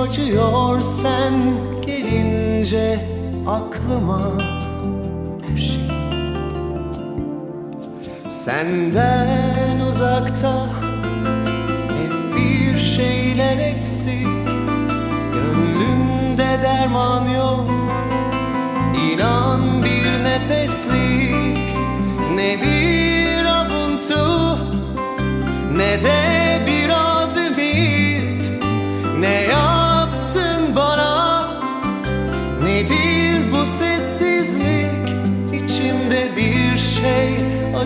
acıyor sen gelince aklıma her şey. Senden uzakta hep bir şeyler eksik Gönlümde derman yok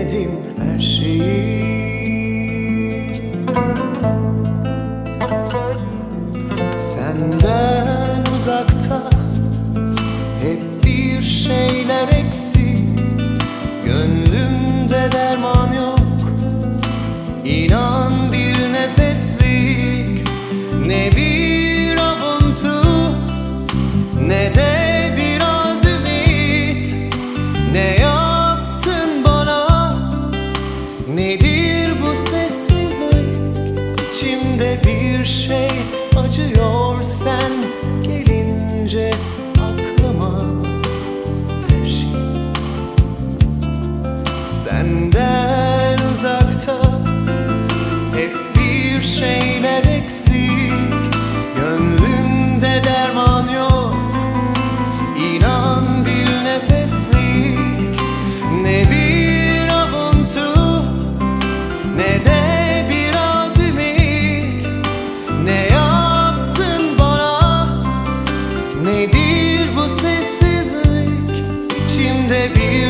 sevemedim her şeyi. Senden uzakta hep bir şeyler eksik bir